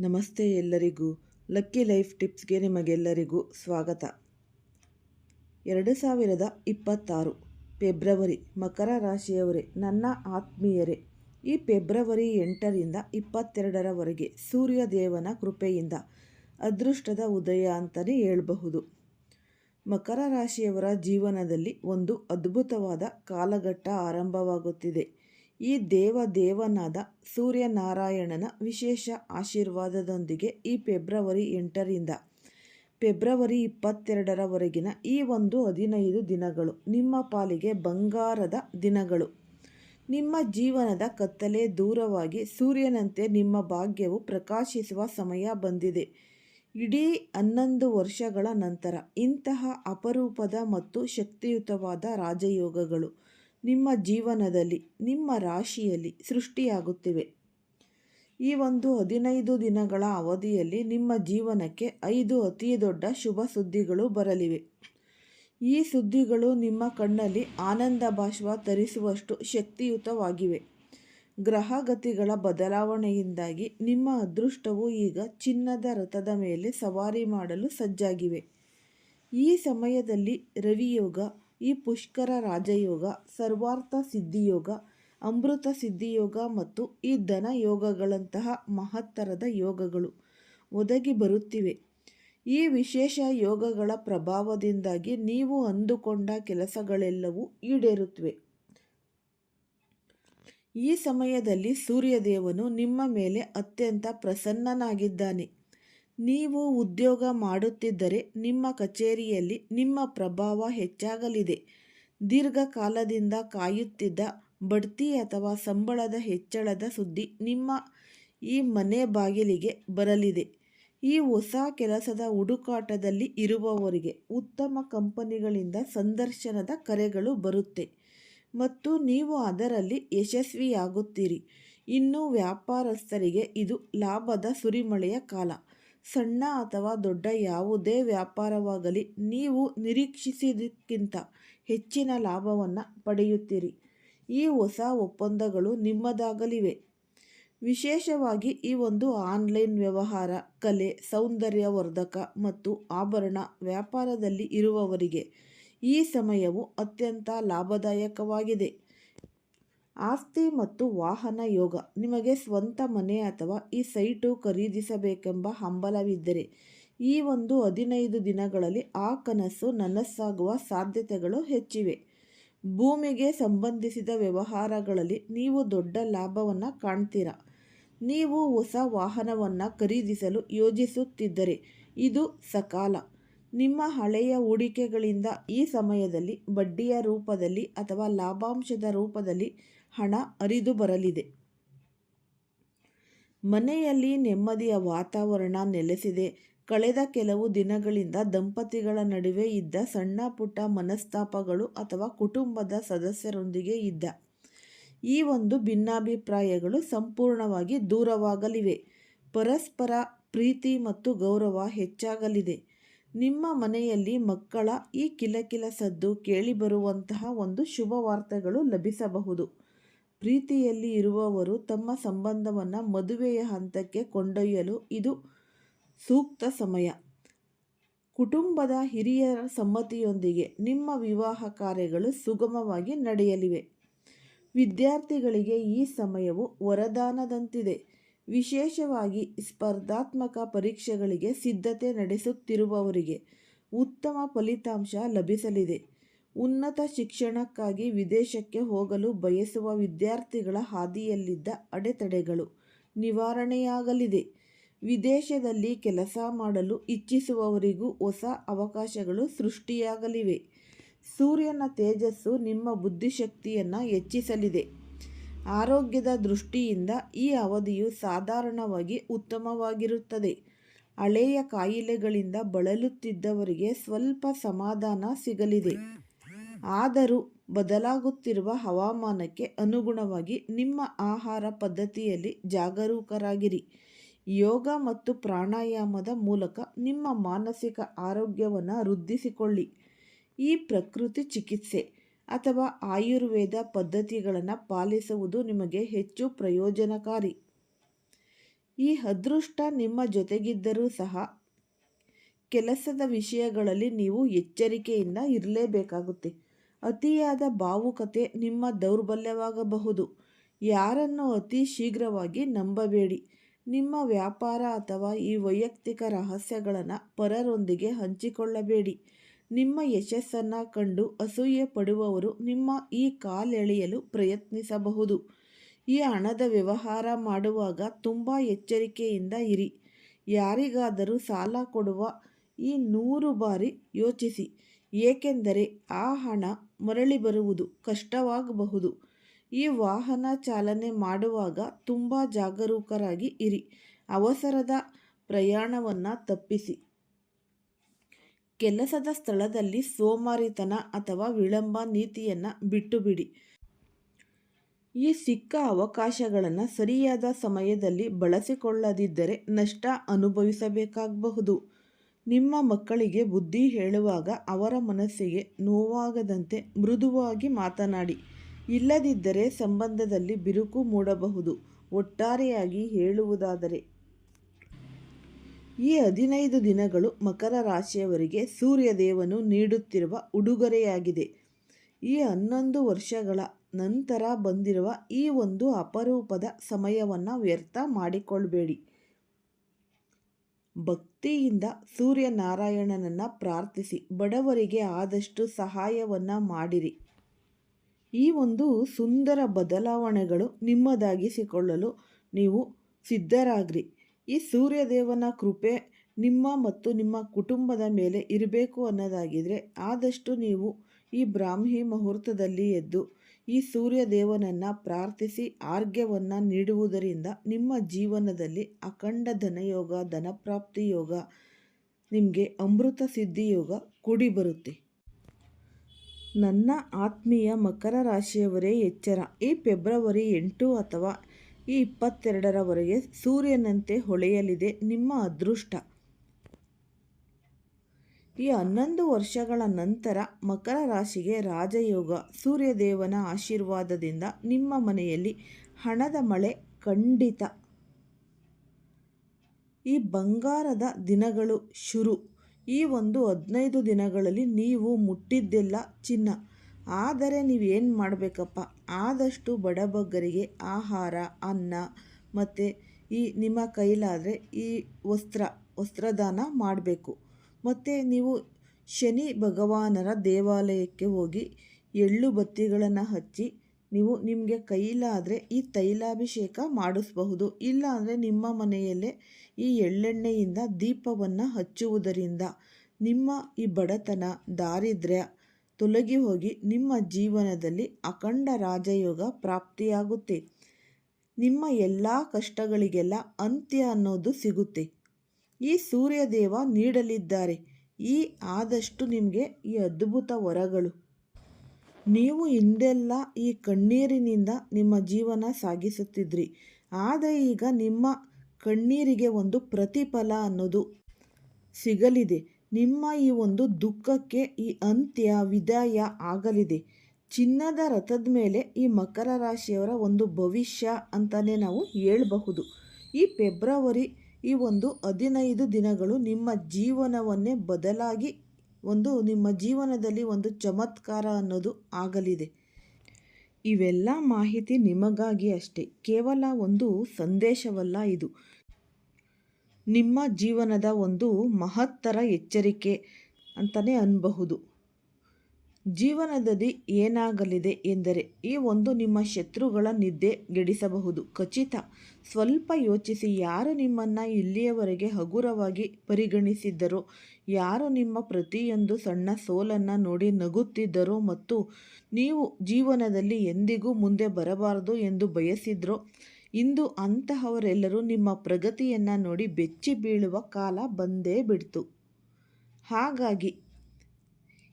ನಮಸ್ತೆ ಎಲ್ಲರಿಗೂ. Lucky life ಟಿಪ್ಸ್ಗೆ ನಿಮಗೆಲ್ಲರಿಗೂ ಸ್ವಾಗತ. ಎರಡು ಸಾವಿರದ ಇಪ್ಪತ್ತಾರು ಫೆಬ್ರವರಿ ಮಕರ ರಾಶಿಯವರೇ, ನನ್ನ ಆತ್ಮೀಯರೇ, ಈ ಫೆಬ್ರವರಿ ಎಂಟರಿಂದ ಇಪ್ಪತ್ತೆರಡರವರೆಗೆ ಸೂರ್ಯದೇವನ ಕೃಪೆಯಿಂದ ಅದೃಷ್ಟದ ಉದಯ ಅಂತಲೇ ಹೇಳಬಹುದು. ಮಕರ ರಾಶಿಯವರ ಜೀವನದಲ್ಲಿ ಒಂದು ಅದ್ಭುತವಾದ ಕಾಲಘಟ್ಟ ಆರಂಭವಾಗುತ್ತಿದೆ. ಈ ದೇವ ದೇವನಾದ ಸೂರ್ಯನಾರಾಯಣನ ವಿಶೇಷ ಆಶೀರ್ವಾದದೊಂದಿಗೆ ಈ ಫೆಬ್ರವರಿ ಎಂಟರಿಂದ ಫೆಬ್ರವರಿ ಇಪ್ಪತ್ತೆರಡರವರೆಗಿನ ಈ ಒಂದು ಹದಿನೈದು ದಿನಗಳು ನಿಮ್ಮ ಪಾಲಿಗೆ ಬಂಗಾರದ ದಿನಗಳು. ನಿಮ್ಮ ಜೀವನದ ಕತ್ತಲೆ ದೂರವಾಗಿ ಸೂರ್ಯನಂತೆ ನಿಮ್ಮ ಭಾಗ್ಯವು ಪ್ರಕಾಶಿಸುವ ಸಮಯ ಬಂದಿದೆ. ಇಡೀ ಹನ್ನೊಂದು ವರ್ಷಗಳ ನಂತರ ಇಂತಹ ಅಪರೂಪದ ಮತ್ತು ಶಕ್ತಿಯುತವಾದ ರಾಜಯೋಗಗಳು ನಿಮ್ಮ ಜೀವನದಲ್ಲಿ, ನಿಮ್ಮ ರಾಶಿಯಲ್ಲಿ ಸೃಷ್ಟಿಯಾಗುತ್ತಿವೆ. ಈ ಒಂದು ಹದಿನೈದು ದಿನಗಳ ಅವಧಿಯಲ್ಲಿ ನಿಮ್ಮ ಜೀವನಕ್ಕೆ ಐದು ಅತಿ ದೊಡ್ಡ ಶುಭ ಸುದ್ದಿಗಳು ಬರಲಿವೆ. ಈ ಸುದ್ದಿಗಳು ನಿಮ್ಮ ಕಣ್ಣಲ್ಲಿ ಆನಂದ ಭಾಷ್ವ ತರಿಸುವಷ್ಟು ಶಕ್ತಿಯುತವಾಗಿವೆ. ಗ್ರಹಗತಿಗಳ ಬದಲಾವಣೆಯಿಂದಾಗಿ ನಿಮ್ಮ ಅದೃಷ್ಟವು ಈಗ ಚಿನ್ನದ ರಥದ ಮೇಲೆ ಸವಾರಿ ಮಾಡಲು ಸಜ್ಜಾಗಿವೆ. ಈ ಸಮಯದಲ್ಲಿ ರವಿಯೋಗ ಈ ಪುಷ್ಕರ ರಾಜಯೋಗ, ಸರ್ವಾರ್ಥ ಸಿದ್ಧಿಯೋಗ, ಅಮೃತ ಸಿದ್ಧಿಯೋಗ ಮತ್ತು ಈ ಧನ ಯೋಗಗಳಂತಹ ಮಹತ್ತರದ ಯೋಗಗಳು ಒದಗಿ ಬರುತ್ತಿವೆ. ಈ ವಿಶೇಷ ಯೋಗಗಳ ಪ್ರಭಾವದಿಂದಾಗಿ ನೀವು ಅಂದುಕೊಂಡ ಕೆಲಸಗಳೆಲ್ಲವೂ ಈಡೇರುತ್ತವೆ. ಈ ಸಮಯದಲ್ಲಿ ಸೂರ್ಯದೇವನು ನಿಮ್ಮ ಮೇಲೆ ಅತ್ಯಂತ ಪ್ರಸನ್ನನಾಗಿದ್ದಾನೆ. ನೀವು ಉದ್ಯೋಗ ಮಾಡುತ್ತಿದ್ದರೆ ನಿಮ್ಮ ಕಚೇರಿಯಲ್ಲಿ ನಿಮ್ಮ ಪ್ರಭಾವ ಹೆಚ್ಚಾಗಲಿದೆ. ದೀರ್ಘಕಾಲದಿಂದ ಕಾಯುತ್ತಿದ್ದ ಬಡ್ತಿ ಅಥವಾ ಸಂಬಳದ ಹೆಚ್ಚಳದ ಸುದ್ದಿ ನಿಮ್ಮ ಈ ಮನೆ ಬಾಗಿಲಿಗೆ ಬರಲಿದೆ. ಈ ಹೊಸ ಕೆಲಸದ ಹುಡುಕಾಟದಲ್ಲಿ ಇರುವವರಿಗೆ ಉತ್ತಮ ಕಂಪನಿಗಳಿಂದ ಸಂದರ್ಶನದ ಕರೆಗಳು ಬರುತ್ತೆ ಮತ್ತು ನೀವು ಅದರಲ್ಲಿ ಯಶಸ್ವಿಯಾಗುತ್ತೀರಿ. ಇನ್ನು ವ್ಯಾಪಾರಸ್ಥರಿಗೆ ಇದು ಲಾಭದ ಸುರಿಮಳೆಯ ಕಾಲ. ಸಣ್ಣ ಅಥವಾ ದೊಡ್ಡ ಯಾವುದೇ ವ್ಯಾಪಾರವಾಗಲಿ ನೀವು ನಿರೀಕ್ಷಿಸಿದ್ದಕ್ಕಿಂತ ಹೆಚ್ಚಿನ ಲಾಭವನ್ನು ಪಡೆಯುತ್ತೀರಿ. ಈ ಹೊಸ ಒಪ್ಪಂದಗಳು ನಿಮ್ಮದಾಗಲಿವೆ. ವಿಶೇಷವಾಗಿ ಈ ಒಂದು ಆನ್ಲೈನ್ ವ್ಯವಹಾರ, ಕಲೆ, ಸೌಂದರ್ಯವರ್ಧಕ ಮತ್ತು ಆಭರಣ ವ್ಯಾಪಾರದಲ್ಲಿ ಇರುವವರಿಗೆ ಈ ಸಮಯವು ಅತ್ಯಂತ ಲಾಭದಾಯಕವಾಗಿದೆ. ಆಸ್ತಿ ಮತ್ತು ವಾಹನ ಯೋಗ. ನಿಮಗೆ ಸ್ವಂತ ಮನೆ ಅಥವಾ ಈ ಸೈಟು ಖರೀದಿಸಬೇಕೆಂಬ ಹಂಬಲವಿದ್ದರೆ ಈ ಒಂದು ಹದಿನೈದು ದಿನಗಳಲ್ಲಿ ಆ ಕನಸು ನನಸಾಗುವ ಸಾಧ್ಯತೆಗಳು ಹೆಚ್ಚಿವೆ. ಭೂಮಿಗೆ ಸಂಬಂಧಿಸಿದ ವ್ಯವಹಾರಗಳಲ್ಲಿ ನೀವು ದೊಡ್ಡ ಲಾಭವನ್ನು ಕಾಣ್ತೀರಾ? ನೀವು ಹೊಸ ವಾಹನವನ್ನು ಖರೀದಿಸಲು ಯೋಜಿಸುತ್ತಿದ್ದರೆ ಇದು ಸಕಾಲ. ನಿಮ್ಮ ಹಳೆಯ ಹೂಡಿಕೆಗಳಿಂದ ಈ ಸಮಯದಲ್ಲಿ ಬಡ್ಡಿಯ ರೂಪದಲ್ಲಿ ಅಥವಾ ಲಾಭಾಂಶದ ರೂಪದಲ್ಲಿ ಹಣ ಅರಿದು ಬರಲಿದೆ. ಮನೆಯಲ್ಲಿ ನೆಮ್ಮದಿಯ ವಾತಾವರಣ ನೆಲೆಸಿದೆ. ಕಳೆದ ಕೆಲವು ದಿನಗಳಿಂದ ದಂಪತಿಗಳ ನಡುವೆ ಇದ್ದ ಸಣ್ಣ ಪುಟ್ಟ ಮನಸ್ತಾಪಗಳು ಅಥವಾ ಕುಟುಂಬದ ಸದಸ್ಯರೊಂದಿಗೆ ಇದ್ದ ಈ ಒಂದು ಭಿನ್ನಾಭಿಪ್ರಾಯಗಳು ಸಂಪೂರ್ಣವಾಗಿ ದೂರವಾಗಲಿವೆ. ಪರಸ್ಪರ ಪ್ರೀತಿ ಮತ್ತು ಗೌರವ ಹೆಚ್ಚಾಗಲಿದೆ. ನಿಮ್ಮ ಮನೆಯಲ್ಲಿ ಮಕ್ಕಳ ಈ ಕಿಲಕಿಲ ಸದ್ದು ಕೇಳಿಬರುವಂತಹ ಒಂದು ಶುಭ ವಾರ್ತೆಗಳು ಲಭಿಸಬಹುದು. ಪ್ರೀತಿಯಲ್ಲಿ ಇರುವವರು ತಮ್ಮ ಸಂಬಂಧವನ್ನು ಮದುವೆಯ ಹಂತಕ್ಕೆ ಕೊಂಡೊಯ್ಯಲು ಇದು ಸೂಕ್ತ ಸಮಯ. ಕುಟುಂಬದ ಹಿರಿಯರ ಸಮ್ಮತಿಯೊಂದಿಗೆ ನಿಮ್ಮ ವಿವಾಹ ಕಾರ್ಯಗಳು ಸುಗಮವಾಗಿ ನಡೆಯಲಿವೆ. ವಿದ್ಯಾರ್ಥಿಗಳಿಗೆ ಈ ಸಮಯವು ವರದಾನದಂತಿದೆ. ವಿಶೇಷವಾಗಿ ಸ್ಪರ್ಧಾತ್ಮಕ ಪರೀಕ್ಷೆಗಳಿಗೆ ಸಿದ್ಧತೆ ನಡೆಸುತ್ತಿರುವವರಿಗೆ ಉತ್ತಮ ಫಲಿತಾಂಶ ಲಭಿಸಲಿದೆ. ಉನ್ನತ ಶಿಕ್ಷಣಕ್ಕಾಗಿ ವಿದೇಶಕ್ಕೆ ಹೋಗಲು ಬಯಸುವ ವಿದ್ಯಾರ್ಥಿಗಳ ಹಾದಿಯಲ್ಲಿದ್ದ ಅಡೆತಡೆಗಳು ನಿವಾರಣೆಯಾಗಲಿದೆ. ವಿದೇಶದಲ್ಲಿ ಕೆಲಸ ಮಾಡಲು ಇಚ್ಛಿಸುವವರಿಗೂ ಹೊಸ ಅವಕಾಶಗಳು ಸೃಷ್ಟಿಯಾಗಲಿವೆ. ಸೂರ್ಯನ ತೇಜಸ್ಸು ನಿಮ್ಮ ಬುದ್ಧಿಶಕ್ತಿಯನ್ನು ಹೆಚ್ಚಿಸಲಿದೆ. ಆರೋಗ್ಯದ ದೃಷ್ಟಿಯಿಂದ ಈ ಅವಧಿಯು ಸಾಧಾರಣವಾಗಿ ಉತ್ತಮವಾಗಿರುತ್ತದೆ. ಹಳೆಯ ಕಾಯಿಲೆಗಳಿಂದ ಬಳಲುತ್ತಿದ್ದವರಿಗೆ ಸ್ವಲ್ಪ ಸಮಾಧಾನ ಸಿಗಲಿದೆ. ಆದರೂ ಬದಲಾಗುತ್ತಿರುವ ಹವಾಮಾನಕ್ಕೆ ಅನುಗುಣವಾಗಿ ನಿಮ್ಮ ಆಹಾರ ಪದ್ಧತಿಯಲ್ಲಿ ಜಾಗರೂಕರಾಗಿರಿ. ಯೋಗ ಮತ್ತು ಪ್ರಾಣಾಯಾಮದ ಮೂಲಕ ನಿಮ್ಮ ಮಾನಸಿಕ ಆರೋಗ್ಯವನ್ನು ವೃದ್ಧಿಸಿಕೊಳ್ಳಿ. ಈ ಪ್ರಕೃತಿ ಚಿಕಿತ್ಸೆ ಅಥವಾ ಆಯುರ್ವೇದ ಪದ್ಧತಿಗಳನ್ನು ಪಾಲಿಸುವುದು ನಿಮಗೆ ಹೆಚ್ಚು ಪ್ರಯೋಜನಕಾರಿ. ಈ ಅದೃಷ್ಟ ನಿಮ್ಮ ಜೊತೆಗಿದ್ದರೂ ಸಹ ಕೆಲಸದ ವಿಷಯಗಳಲ್ಲಿ ನೀವು ಎಚ್ಚರಿಕೆಯಿಂದ ಇರಲೇಬೇಕಾಗುತ್ತೆ. ಅತಿಯಾದ ಭಾವುಕತೆ ನಿಮ್ಮ ದೌರ್ಬಲ್ಯವಾಗಬಹುದು. ಯಾರನ್ನು ಅತಿ ಶೀಘ್ರವಾಗಿ ನಂಬಬೇಡಿ. ನಿಮ್ಮ ವ್ಯಾಪಾರ ಅಥವಾ ಈ ವೈಯಕ್ತಿಕ ರಹಸ್ಯಗಳನ್ನು ಪರರೊಂದಿಗೆ ಹಂಚಿಕೊಳ್ಳಬೇಡಿ. ನಿಮ್ಮ ಯಶಸ್ಸನ್ನು ಕಂಡು ಅಸೂಯೆ ಪಡುವವರು ನಿಮ್ಮ ಈ ಕಾಲೆಳೆಯಲು ಪ್ರಯತ್ನಿಸಬಹುದು. ಈ ಹಣದ ವ್ಯವಹಾರ ಮಾಡುವಾಗ ತುಂಬ ಎಚ್ಚರಿಕೆಯಿಂದ ಇರಿ. ಯಾರಿಗಾದರೂ ಸಾಲ ಕೊಡುವ ಈ ನೂರು ಬಾರಿ ಯೋಚಿಸಿ. ಏಕೆಂದರೆ ಆ ಹಣ ಮರಳಿ ಬರುವುದು ಕಷ್ಟವಾಗಬಹುದು. ಈ ವಾಹನ ಚಾಲನೆ ಮಾಡುವಾಗ ತುಂಬ ಜಾಗರೂಕರಾಗಿ ಇರಿ. ಅವಸರದ ಪ್ರಯಾಣವನ್ನು ತಪ್ಪಿಸಿ. ಕೆಲಸದ ಸ್ಥಳದಲ್ಲಿ ಸೋಮಾರಿತನ ಅಥವಾ ವಿಳಂಬ ನೀತಿಯನ್ನು ಬಿಟ್ಟುಬಿಡಿ. ಈ ಸಿಕ್ಕ ಅವಕಾಶಗಳನ್ನು ಸರಿಯಾದ ಸಮಯದಲ್ಲಿ ಬಳಸಿಕೊಳ್ಳದಿದ್ದರೆ ನಷ್ಟ ಅನುಭವಿಸಬೇಕಾಗಬಹುದು. ನಿಮ್ಮ ಮಕ್ಕಳಿಗೆ ಬುದ್ಧಿ ಹೇಳುವಾಗ ಅವರ ಮನಸ್ಸಿಗೆ ನೋವಾಗದಂತೆ ಮೃದುವಾಗಿ ಮಾತನಾಡಿ. ಇಲ್ಲದಿದ್ದರೆ ಸಂಬಂಧದಲ್ಲಿ ಬಿರುಕು ಮೂಡಬಹುದು. ಒಟ್ಟಾರೆಯಾಗಿ ಹೇಳುವುದಾದರೆ. ಈ ಹದಿನೈದು ದಿನಗಳು ಮಕರ ರಾಶಿಯವರಿಗೆ ಸೂರ್ಯದೇವನು ನೀಡುತ್ತಿರುವ ಉಡುಗೊರೆಯಾಗಿದೆ. ಈ ಹನ್ನೊಂದು ವರ್ಷಗಳ ನಂತರ ಬಂದಿರುವ ಈ ಒಂದು ಅಪರೂಪದ ಸಮಯವನ್ನು ವ್ಯರ್ಥ ಮಾಡಿಕೊಳ್ಬೇಡಿ. ಭಕ್ತಿಯಿಂದ ಸೂರ್ಯನಾರಾಯಣನನ್ನು ಪ್ರಾರ್ಥಿಸಿ, ಬಡವರಿಗೆ ಆದಷ್ಟು ಸಹಾಯವನ್ನು ಮಾಡಿರಿ. ಈ ಒಂದು ಸುಂದರ ಬದಲಾವಣೆಗಳು ನಿಮ್ಮದಾಗಿಸಿಕೊಳ್ಳಲು ನೀವು ಸಿದ್ಧರಾಗ್ರಿ. ಈ ಸೂರ್ಯದೇವನ ಕೃಪೆ ನಿಮ್ಮ ಮತ್ತು ನಿಮ್ಮ ಕುಟುಂಬದ ಮೇಲೆ ಇರಬೇಕು ಅನ್ನೋದಾಗಿದ್ದರೆ ಆದಷ್ಟು ನೀವು ಈ ಬ್ರಾಹ್ಮಿ ಮುಹೂರ್ತದಲ್ಲಿ ಎದ್ದು ಈ ಸೂರ್ಯದೇವನನ್ನು ಪ್ರಾರ್ಥಿಸಿ ಆರ್ಘ್ಯವನ್ನು ನೀಡುವುದರಿಂದ ನಿಮ್ಮ ಜೀವನದಲ್ಲಿ ಅಖಂಡ ಧನಯೋಗ, ಧನಪ್ರಾಪ್ತಿ ಯೋಗ, ನಿಮಗೆ ಅಮೃತ ಸಿದ್ಧಿ ಯೋಗ ಕೂಡಿ ಬರುತ್ತೆ. ನನ್ನ ಆತ್ಮೀಯ ಮಕರ ರಾಶಿಯವರೇ ಎಚ್ಚರ. ಈ ಫೆಬ್ರವರಿ ಎಂಟು ಅಥವಾ ಈ ಇಪ್ಪತ್ತೆರಡರವರೆಗೆ ಸೂರ್ಯನಂತೆ ಹೊಳೆಯಲಿದೆ ನಿಮ್ಮ ಅದೃಷ್ಟ. ಈ ಹನ್ನೊಂದು ವರ್ಷಗಳ ನಂತರ ಮಕರ ರಾಶಿಗೆ ರಾಜಯೋಗ, ಸೂರ್ಯದೇವನ ಆಶೀರ್ವಾದದಿಂದ ನಿಮ್ಮ ಮನೆಯಲ್ಲಿ ಹಣದ ಮಳೆ ಖಂಡಿತ. ಈ ಬಂಗಾರದ ದಿನಗಳು ಶುರು. ಈ ಒಂದು ಹದಿನೈದು ದಿನಗಳಲ್ಲಿ ನೀವು ಮುಟ್ಟಿದ್ದೆಲ್ಲ ಚಿನ್ನ. ಆದರೆ ನೀವೇನು ಮಾಡಬೇಕಪ್ಪ? ಆದಷ್ಟು ಬಡಬಗ್ಗರಿಗೆ ಆಹಾರ, ಅನ್ನ ಮತ್ತು ಈ ನಿಮ್ಮ ಕೈಲಾದರೆ ಈ ವಸ್ತ್ರ, ವಸ್ತ್ರದಾನ ಮಾಡಬೇಕು. ಮತ್ತು ನೀವು ಶನಿ ಭಗವಾನರ ದೇವಾಲಯಕ್ಕೆ ಹೋಗಿ ಎಳ್ಳು ಬತ್ತಿಗಳನ್ನು ಹಚ್ಚಿ ನೀವು ನಿಮಗೆ ಕೈಲಾದರೆ ಈ ತೈಲಾಭಿಷೇಕ ಮಾಡಿಸಬಹುದು. ಇಲ್ಲ ಅಂದರೆ ನಿಮ್ಮ ಮನೆಯಲ್ಲೇ ಈ ಎಳ್ಳೆಣ್ಣೆಯಿಂದ ದೀಪವನ್ನು ಹಚ್ಚುವುದರಿಂದ ನಿಮ್ಮ ಈ ಬಡತನ, ದಾರಿದ್ರ್ಯ ತೊಲಗಿ ಹೋಗಿ ನಿಮ್ಮ ಜೀವನದಲ್ಲಿ ಅಖಂಡ ರಾಜಯೋಗ ಪ್ರಾಪ್ತಿಯಾಗುತ್ತೆ. ನಿಮ್ಮ ಎಲ್ಲ ಕಷ್ಟಗಳಿಗೆಲ್ಲ ಅಂತ್ಯ ಅನ್ನೋದು ಸಿಗುತ್ತೆ. ಈ ಸೂರ್ಯದೇವ ನೀಡಲಿದ್ದಾರೆ. ಈ ಆದಷ್ಟು ನಿಮಗೆ ಈ ಅದ್ಭುತ ವರಗಳು. ನೀವು ಹಿಂದೆಲ್ಲ ಈ ಕಣ್ಣೀರಿನಿಂದ ನಿಮ್ಮ ಜೀವನ ಸಾಗಿಸುತ್ತಿದ್ರಿ. ಆದರೆ ಈಗ ನಿಮ್ಮ ಕಣ್ಣೀರಿಗೆ ಒಂದು ಪ್ರತಿಫಲ ಅನ್ನೋದು ಸಿಗಲಿದೆ. ನಿಮ್ಮ ಈ ಒಂದು ದುಃಖಕ್ಕೆ ಈ ಅಂತ್ಯ ವಿದಾಯ ಆಗಲಿದೆ. ಚಿನ್ನದ ರಥದ ಮೇಲೆ ಈ ಮಕರ ರಾಶಿಯವರ ಒಂದು ಭವಿಷ್ಯ ಅಂತಲೇ ನಾವು ಹೇಳಬಹುದು. ಈ ಫೆಬ್ರವರಿ ಈ ಒಂದು ಹದಿನೈದು ದಿನಗಳು ನಿಮ್ಮ ಜೀವನವನ್ನೇ ಬದಲಾಗಿ ಒಂದು ನಿಮ್ಮ ಜೀವನದಲ್ಲಿ ಒಂದು ಚಮತ್ಕಾರ ಅನ್ನೋದು ಆಗಲಿದೆ. ಇವೆಲ್ಲ ಮಾಹಿತಿ ನಿಮಗಾಗಿ ಅಷ್ಟೇ, ಕೇವಲ ಒಂದು ಸಂದೇಶವಲ್ಲ ಇದು. ನಿಮ್ಮ ಜೀವನದ ಒಂದು ಮಹತ್ತರ ಎಚ್ಚರಿಕೆ ಅಂತಲೇ ಅನ್ನಬಹುದು ಜೀವನದಲ್ಲಿ ಏನಾಗಲಿದೆ ಎಂದರೆ ಈ ಒಂದು ನಿಮ್ಮ ಶತ್ರುಗಳ ನಿದ್ದೆ ಗೆಡಿಸಬಹುದು. ಖಚಿತ. ಸ್ವಲ್ಪ ಯೋಚಿಸಿ ಯಾರು ನಿಮ್ಮನ್ನು ಇಲ್ಲಿಯವರೆಗೆ ಹಗುರವಾಗಿ ಪರಿಗಣಿಸಿದ್ದರೋ, ಯಾರು ನಿಮ್ಮ ಪ್ರತಿಯೊಂದು ಸಣ್ಣ ಸೋಲನ್ನು ನೋಡಿ ನಗುತ್ತಿದ್ದರೋ ಮತ್ತು ನೀವು ಜೀವನದಲ್ಲಿ ಎಂದಿಗೂ ಮುಂದೆ ಬರಬಾರದು ಎಂದು ಬಯಸಿದ್ರೋ, ಇಂದು ಅಂತಹವರೆಲ್ಲರೂ ನಿಮ್ಮ ಪ್ರಗತಿಯನ್ನು ನೋಡಿ ಬೆಚ್ಚಿ ಬೀಳುವ ಕಾಲ ಬಂದೇ ಬಿಡ್ತು. ಹಾಗಾಗಿ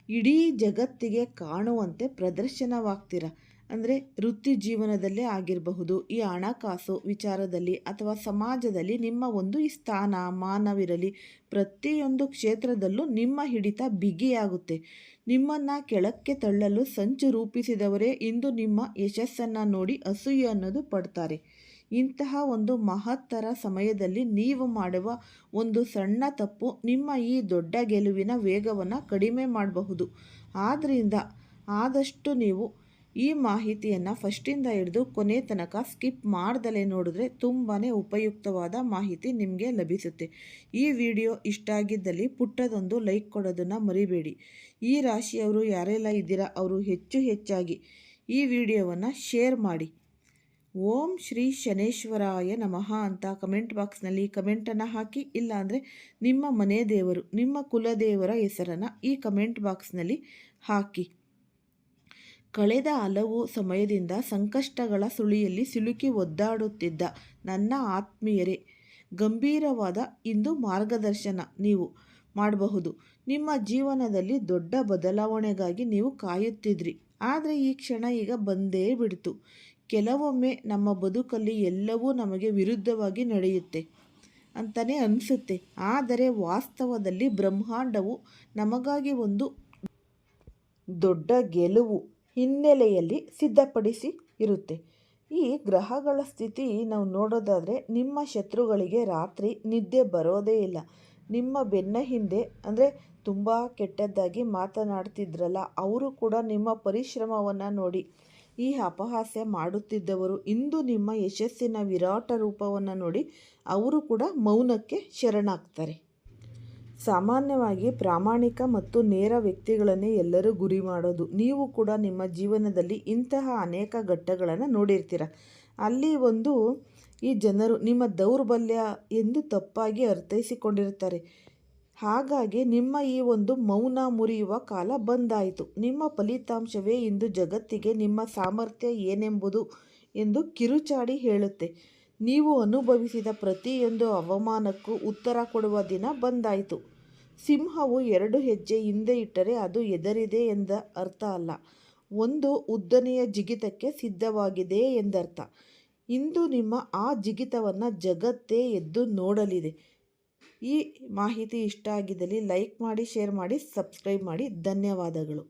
ಇಡೀ ಜಗತ್ತಿಗೆ ಕಾಣುವಂತೆ ಪ್ರದರ್ಶನವಾಗ್ತೀರ? ಅಂದರೆ ವೃತ್ತಿ ಜೀವನದಲ್ಲೇ ಆಗಿರಬಹುದು, ಈ ಹಣಕಾಸು ವಿಚಾರದಲ್ಲಿ ಅಥವಾ ಸಮಾಜದಲ್ಲಿ ನಿಮ್ಮ ಒಂದು ಈ ಸ್ಥಾನ, ಮಾನವಿರಲಿ, ಪ್ರತಿಯೊಂದು ಕ್ಷೇತ್ರದಲ್ಲೂ ನಿಮ್ಮ ಹಿಡಿತ ಬಿಗಿಯಾಗುತ್ತೆ. ನಿಮ್ಮನ್ನು ಕೆಳಕ್ಕೆ ತಳ್ಳಲು ಸಂಚು ರೂಪಿಸಿದವರೇ ಇಂದು ನಿಮ್ಮ ಯಶಸ್ಸನ್ನು ನೋಡಿ ಅಸೂಯೆ ಅನ್ನೋದು ಪಡ್ತಾರೆ. ಇಂತಹ ಒಂದು ಮಹತ್ತರ ಸಮಯದಲ್ಲಿ ನೀವು ಮಾಡುವ ಒಂದು ಸಣ್ಣ ತಪ್ಪು ನಿಮ್ಮ ಈ ದೊಡ್ಡ ಗೆಲುವಿನ ವೇಗವನ್ನು ಕಡಿಮೆ ಮಾಡಬಹುದು. ಆದ್ದರಿಂದ ಆದಷ್ಟು ನೀವು ಈ ಮಾಹಿತಿಯನ್ನು ಫಸ್ಟಿಂದ ಹಿಡಿದು ಕೊನೆ ತನಕ ಸ್ಕಿಪ್ ಮಾಡ್ದಲೇ ನೋಡಿದ್ರೆ ತುಂಬಾ ಉಪಯುಕ್ತವಾದ ಮಾಹಿತಿ ನಿಮಗೆ ಲಭಿಸುತ್ತೆ. ಈ ವಿಡಿಯೋ ಇಷ್ಟ ಆಗಿದ್ದಲ್ಲಿ ಪುಟ್ಟದೊಂದು ಲೈಕ್ ಕೊಡೋದನ್ನು ಮರಿಬೇಡಿ. ಈ ರಾಶಿಯವರು ಯಾರೆಲ್ಲ ಇದ್ದೀರಾ, ಅವರು ಹೆಚ್ಚು ಹೆಚ್ಚಾಗಿ ಈ ವಿಡಿಯೋವನ್ನು ಶೇರ್ ಮಾಡಿ. ಓಂ ಶ್ರೀ ಶನೇಶ್ವರಾಯ ನಮಃ ಅಂತ ಕಮೆಂಟ್ ಬಾಕ್ಸ್ನಲ್ಲಿ ಕಮೆಂಟನ್ನು ಹಾಕಿ, ಇಲ್ಲಾಂದರೆ ನಿಮ್ಮ ಮನೆ ದೇವರು, ನಿಮ್ಮ ಕುಲದೇವರ ಹೆಸರನ್ನು ಈ ಕಮೆಂಟ್ ಬಾಕ್ಸ್ನಲ್ಲಿ ಹಾಕಿ. ಕಳೆದ ಹಲವು ಸಮಯದಿಂದ ಸಂಕಷ್ಟಗಳ ಸುಳಿಯಲ್ಲಿ ಸಿಲುಕಿ ಒದ್ದಾಡುತ್ತಿದ್ದ ನನ್ನ ಆತ್ಮೀಯರೇ, ಗಂಭೀರವಾದ ಇಂದು ಮಾರ್ಗದರ್ಶನ ನೀವು ಮಾಡಬಹುದು. ನಿಮ್ಮ ಜೀವನದಲ್ಲಿ ದೊಡ್ಡ ಬದಲಾವಣೆಗಾಗಿ ನೀವು ಕಾಯುತ್ತಿದ್ರಿ. ಆದರೆ ಈ ಕ್ಷಣ ಈಗ ಬಂದೇ ಬಿಡ್ತು. ಕೆಲವೊಮ್ಮೆ ನಮ್ಮ ಬದುಕಲ್ಲಿ ಎಲ್ಲವೂ ನಮಗೆ ವಿರುದ್ಧವಾಗಿ ನಡೆಯುತ್ತೆ ಅಂತಲೇ ಅನಿಸುತ್ತೆ. ಆದರೆ ವಾಸ್ತವದಲ್ಲಿ ಬ್ರಹ್ಮಾಂಡವು ನಮಗಾಗಿ ಒಂದು ದೊಡ್ಡ ಗೆಲುವು ಹಿನ್ನೆಲೆಯಲ್ಲಿ ಸಿದ್ಧಪಡಿಸಿ ಇರುತ್ತೆ. ಈ ಗ್ರಹಗಳ ಸ್ಥಿತಿ ನಾವು ನೋಡೋದಾದರೆ ನಿಮ್ಮ ಶತ್ರುಗಳಿಗೆ ರಾತ್ರಿ ನಿದ್ದೆ ಬರೋದೇ ಇಲ್ಲ. ನಿಮ್ಮ ಬೆನ್ನ ಹಿಂದೆ ಅಂದರೆ ತುಂಬ ಕೆಟ್ಟದ್ದಾಗಿ ಮಾತನಾಡ್ತಿದ್ರಲ್ಲ, ಅವರು ಕೂಡ ನಿಮ್ಮ ಪರಿಶ್ರಮವನ್ನು ನೋಡಿ. ಈ ಅಪಹಾಸ್ಯ ಮಾಡುತ್ತಿದ್ದವರು ಇಂದು ನಿಮ್ಮ ಯಶಸ್ಸಿನ ವಿರಾಟ ರೂಪವನ್ನು ನೋಡಿ ಅವರು ಕೂಡ ಮೌನಕ್ಕೆ ಶರಣಾಗ್ತಾರೆ. ಸಾಮಾನ್ಯವಾಗಿ ಪ್ರಾಮಾಣಿಕ ಮತ್ತು ನೇರ ವ್ಯಕ್ತಿಗಳನ್ನೇ ಎಲ್ಲರೂ ಗುರಿ ಮಾಡೋದು. ನೀವು ಕೂಡ ನಿಮ್ಮ ಜೀವನದಲ್ಲಿ ಇಂತಹ ಅನೇಕ ಘಟ್ಟಗಳನ್ನು ನೋಡಿರ್ತೀರ? ಅಲ್ಲಿ ಒಂದು ಈ ಜನರು ನಿಮ್ಮ ದೌರ್ಬಲ್ಯ ಎಂದು ತಪ್ಪಾಗಿ ಅರ್ಥೈಸಿಕೊಂಡಿರ್ತಾರೆ. ಹಾಗಾಗಿ ನಿಮ್ಮ ಈ ಒಂದು ಮೌನ ಮುರಿಯುವ ಕಾಲ ಬಂದಾಯಿತು. ನಿಮ್ಮ ಫಲಿತಾಂಶವೇ ಇಂದು ಜಗತ್ತಿಗೆ ನಿಮ್ಮ ಸಾಮರ್ಥ್ಯ ಏನೆಂಬುದು ಎಂದು ಕಿರುಚಾಡಿ ಹೇಳುತ್ತೆ. ನೀವು ಅನುಭವಿಸಿದ ಪ್ರತಿಯೊಂದು ಅವಮಾನಕ್ಕೂ ಉತ್ತರ ಕೊಡುವ ದಿನ ಬಂದಾಯಿತು. ಸಿಂಹವು ಎರಡು ಹೆಜ್ಜೆ ಹಿಂದೆ ಇಟ್ಟರೆ ಅದು ಎದರಿದೆ ಎಂದ ಅರ್ಥ ಅಲ್ಲ. ಒಂದು ಉದ್ದನೆಯ ಜಿಗಿತಕ್ಕೆ ಸಿದ್ಧವಾಗಿದೆ ಎಂದರ್ಥ. ಇಂದು ನಿಮ್ಮ ಆ ಜಿಗಿತವನ್ನು ಜಗತ್ತೇ ಎದ್ದು ನೋಡಲಿದೆ. ಈ ಮಾಹಿತಿ ಇಷ್ಟ ಆಗಿದ್ದಲ್ಲಿ ಲೈಕ್ ಮಾಡಿ ಶೇರ್ ಮಾಡಿ ಸಬ್ಸ್ಕ್ರೈಬ್ ಮಾಡಿ. ಧನ್ಯವಾದಗಳು.